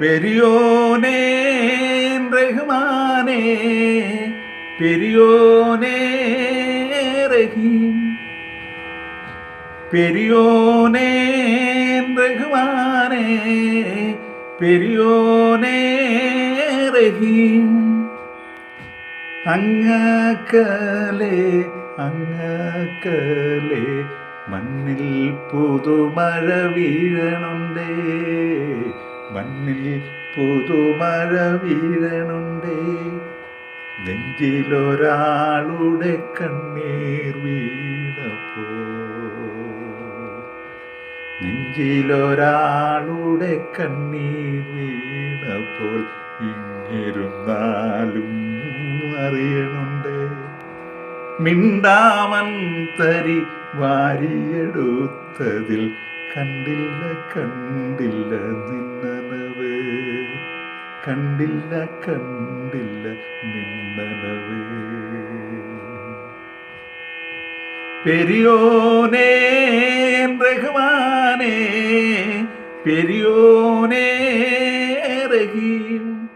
പെരിയോനേ റഹ്മാനേ പെരിയോനേ റഹീം. പെരിയോനേ റഹ്മാനേ പെരിയോനേ റഹീം. അങ്ങക്കലെ അങ്ങക്കലെ മണ്ണിൽ പുതുമഴ വീഴണുണ്ടേ. മണ്ണിൽ പുതുമഴ വീഴണുണ്ടേ നെഞ്ചിലൊരാളുടെ കണ്ണീർ വീണപ്പോ. നെഞ്ചിലൊരാളുടെ കണ്ണീർ വീണപ്പോൾ ഇങ്ങിരുന്നാലും അറിയണുണ്ട്. മിണ്ടാമൻ തരി വാരിയെടുത്തതിൽ കണ്ടില്ല കണ്ടില്ല കണ്ടില്ല കണ്ടില്ല നിന്നനവ്. പെരിയോനേ റഹ്മാനേ പെരിയോനേ റഹീം.